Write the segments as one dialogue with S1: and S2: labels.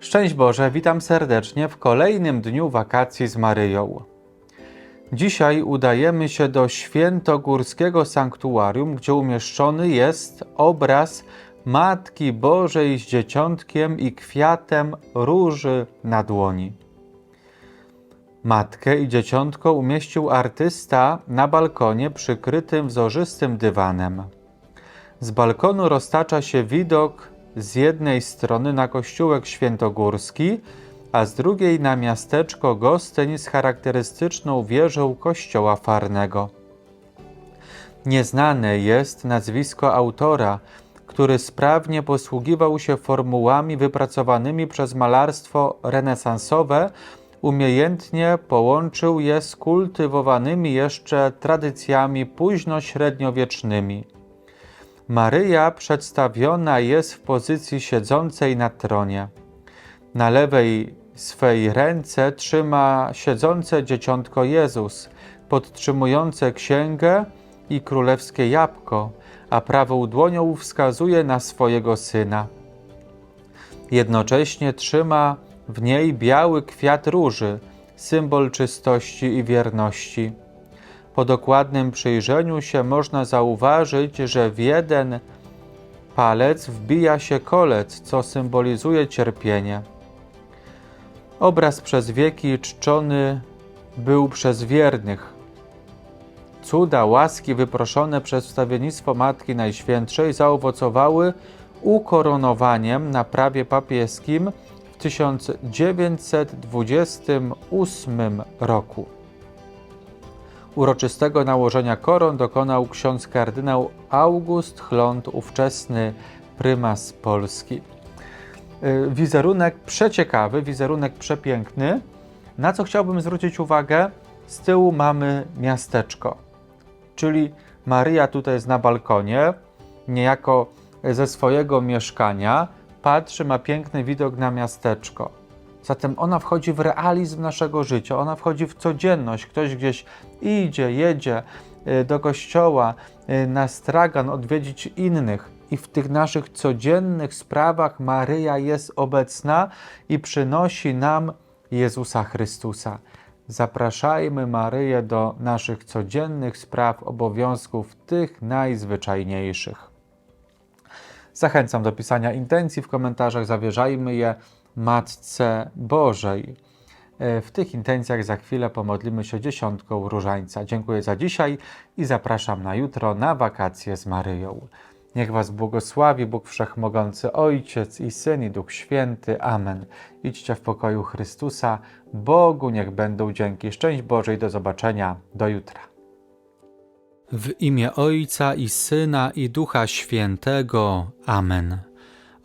S1: Szczęść Boże, witam serdecznie w kolejnym dniu wakacji z Maryją. Dzisiaj udajemy się do świętogórskiego sanktuarium, gdzie umieszczony jest obraz Matki Bożej z dzieciątkiem i kwiatem róży na dłoni. Matkę i dzieciątko umieścił artysta na balkonie przykrytym wzorzystym dywanem. Z balkonu roztacza się widok z jednej strony na kościółek świętogórski, a z drugiej na miasteczko Gostyń z charakterystyczną wieżą kościoła farnego. Nieznane jest nazwisko autora, który sprawnie posługiwał się formułami wypracowanymi przez malarstwo renesansowe, umiejętnie połączył je z kultywowanymi jeszcze tradycjami późnośredniowiecznymi. Maryja przedstawiona jest w pozycji siedzącej na tronie. Na lewej swej ręce trzyma siedzące dzieciątko Jezus, podtrzymujące księgę i królewskie jabłko, a prawą dłonią wskazuje na swojego syna. Jednocześnie trzyma w niej biały kwiat róży, symbol czystości i wierności. Po dokładnym przyjrzeniu się można zauważyć, że w jeden palec wbija się kolec, co symbolizuje cierpienie. Obraz przez wieki czczony był przez wiernych. Cuda łaski wyproszone przez wstawiennictwo Matki Najświętszej zaowocowały ukoronowaniem na prawie papieskim w 1928 roku. Uroczystego nałożenia koron dokonał ksiądz kardynał August Chląd, ówczesny prymas Polski. Y, Wizerunek przeciekawy, wizerunek przepiękny. Na co chciałbym zwrócić uwagę? Z tyłu mamy miasteczko, czyli Maryja tutaj jest na balkonie, niejako ze swojego mieszkania, patrzy, ma piękny widok na miasteczko. Zatem ona wchodzi w realizm naszego życia, ona wchodzi w codzienność. Ktoś gdzieś idzie, jedzie y, do kościoła, y, na stragan odwiedzić innych. I w tych naszych codziennych sprawach Maryja jest obecna i przynosi nam Jezusa Chrystusa. Zapraszajmy Maryję do naszych codziennych spraw, obowiązków, tych najzwyczajniejszych. Zachęcam do pisania intencji w komentarzach, zawierzajmy je Matce Bożej. E, W tych intencjach za chwilę pomodlimy się dziesiątką różańca. Dziękuję za dzisiaj i zapraszam na jutro na wakacje z Maryją. Niech Was błogosławi Bóg Wszechmogący, Ojciec i Syn i Duch Święty. Amen. Idźcie w pokoju Chrystusa. Bogu niech będą dzięki. Szczęść Bożej, do zobaczenia. Do jutra. W imię Ojca i Syna i Ducha Świętego. Amen.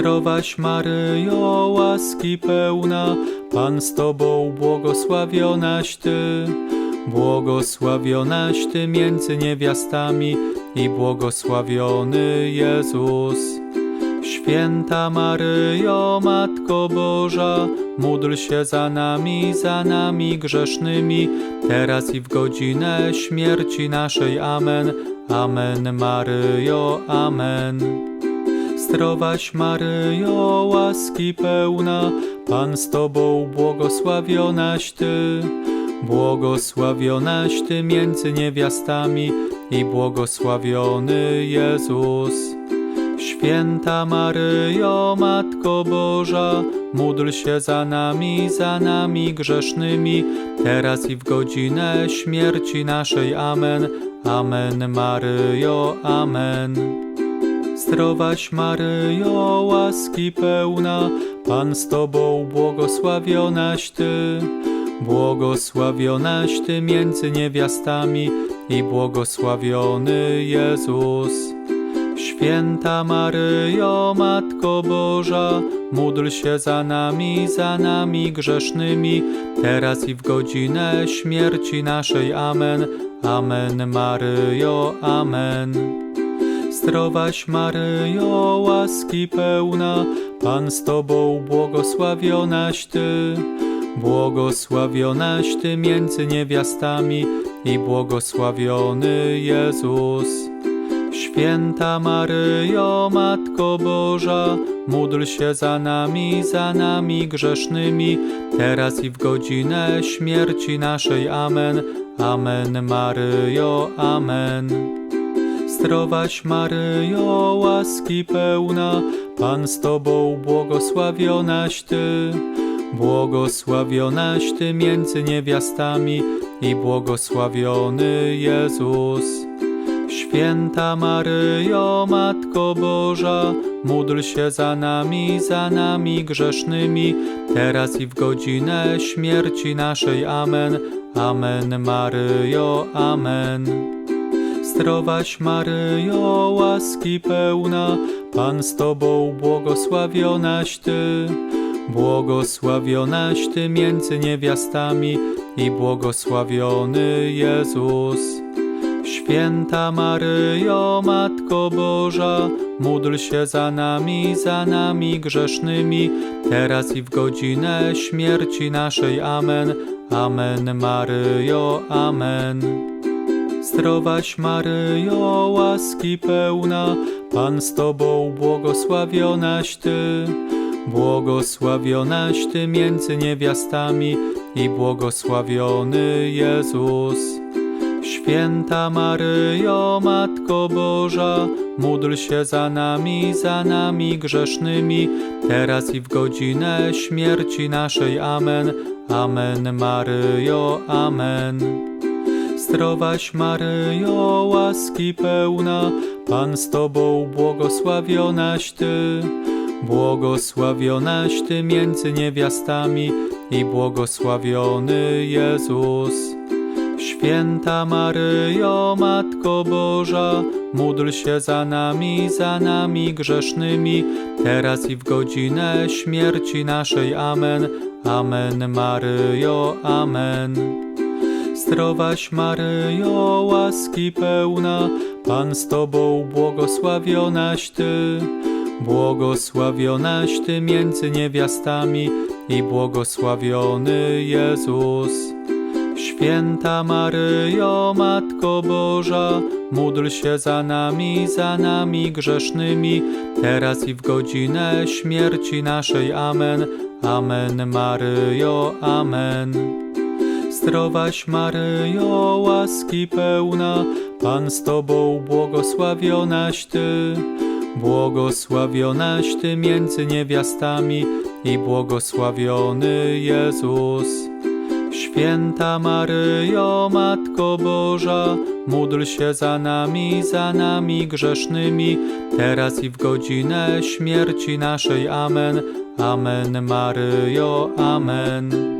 S1: Zdrowaś Maryjo, łaski pełna, Pan z Tobą błogosławionaś Ty, błogosławionaś Ty między niewiastami i błogosławiony Jezus. Święta Maryjo, Matko Boża, módl się za nami, za nami grzesznymi, teraz i w godzinę śmierci naszej. Amen. Amen, Maryjo, amen. Zdrowaś Maryjo, łaski pełna, Pan z Tobą błogosławionaś Ty, błogosławionaś Ty między niewiastami i błogosławiony Jezus. Święta Maryjo, Matko Boża, módl się za nami, za nami grzesznymi, teraz i w godzinę śmierci naszej. Amen. Amen, Maryjo, amen. Zdrowaś Maryjo, łaski pełna, Pan z Tobą błogosławionaś Ty, błogosławionaś Ty między niewiastami i błogosławiony Jezus. Święta Maryjo, Matko Boża, módl się za nami, za nami grzesznymi, teraz i w godzinę śmierci naszej. Amen. Amen Maryjo, Amen. Zdrowaś Maryjo, łaski pełna, Pan z Tobą błogosławionaś Ty, błogosławionaś Ty między niewiastami i błogosławiony Jezus. Święta Maryjo, Matko Boża, módl się za nami, za nami grzesznymi, teraz i w godzinę śmierci naszej. Amen. Amen Maryjo, Amen. Zdrowaś Maryjo, łaski pełna, Pan z Tobą błogosławionaś Ty, błogosławionaś Ty między niewiastami i błogosławiony Jezus. Święta Maryjo, Matko Boża, módl się za nami, za nami grzesznymi, teraz i w godzinę śmierci naszej. Amen. Amen Maryjo, Amen. Zdrowaś Maryjo, łaski pełna, Pan z Tobą błogosławionaś Ty, błogosławionaś Ty między niewiastami i błogosławiony Jezus. Święta Maryjo, Matko Boża, módl się za nami, za nami grzesznymi, teraz i w godzinę śmierci naszej. Amen. Amen Maryjo, Amen. Zdrowaś Maryjo, łaski pełna, Pan z Tobą błogosławionaś Ty, błogosławionaś Ty między niewiastami i błogosławiony Jezus. Święta Maryjo, Matko Boża, módl się za nami, za nami grzesznymi, teraz i w godzinę śmierci naszej. Amen. Amen Maryjo, Amen. Zdrowaś Maryjo, łaski pełna, Pan z Tobą błogosławionaś Ty, błogosławionaś Ty między niewiastami i błogosławiony Jezus. Święta Maryjo, Matko Boża, módl się za nami, za nami grzesznymi, teraz i w godzinę śmierci naszej. Amen. Amen Maryjo, Amen. Zdrowaś Maryjo, łaski pełna, Pan z Tobą błogosławionaś Ty, błogosławionaś Ty między niewiastami i błogosławiony Jezus. Święta Maryjo, Matko Boża, módl się za nami, za nami grzesznymi, teraz i w godzinę śmierci naszej. Amen. Amen Maryjo, Amen. Zdrowaś Maryjo, łaski pełna, Pan z Tobą błogosławionaś Ty, błogosławionaś Ty między niewiastami i błogosławiony Jezus. Święta Maryjo, Matko Boża, módl się za nami, za nami grzesznymi, teraz i w godzinę śmierci naszej. Amen. Amen Maryjo, Amen.